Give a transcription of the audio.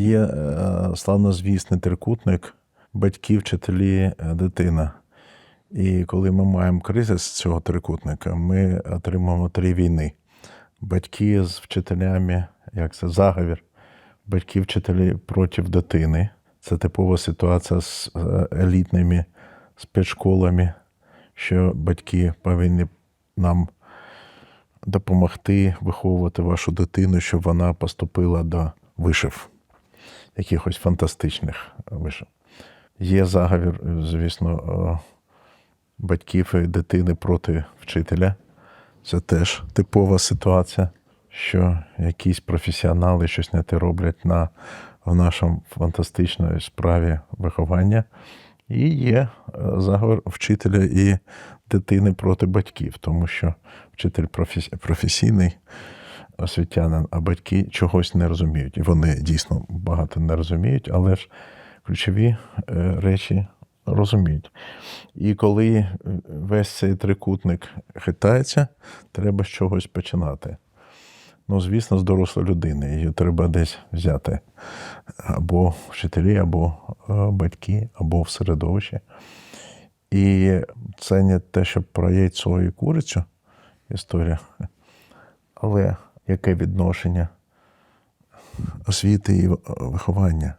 Є е, славнозвісний трикутник батьки, вчителі, е, дитина. І коли ми маємо кризис цього трикутника, ми отримуємо три війни. Батьки з вчителями, як це заговір, батьки вчителі проти дитини. Це типова ситуація з е, елітними спецшколами, що батьки повинні нам допомогти виховувати вашу дитину, щоб вона поступила до вишив, якихось фантастичних вишив. Є заговір, звісно, е, батьків і дитини проти вчителя. Це теж типова ситуація, що якісь професіонали щось не те роблять на, в нашому фантастичної справі виховання. І є е, заговор вчителя і дитини проти батьків, тому що вчитель професійний освітянин, а батьки чогось не розуміють. І вони дійсно багато не розуміють, але ж ключові е, речі розуміють. І коли е, весь цей трикутник хитається, треба з чогось починати. Ну, звісно, з дорослої людини. Її треба десь взяти. Або вчителі, або е, батьки, або в середовищі. І це не те, що про яйцо і курицю історія, але яке відношення освіти і виховання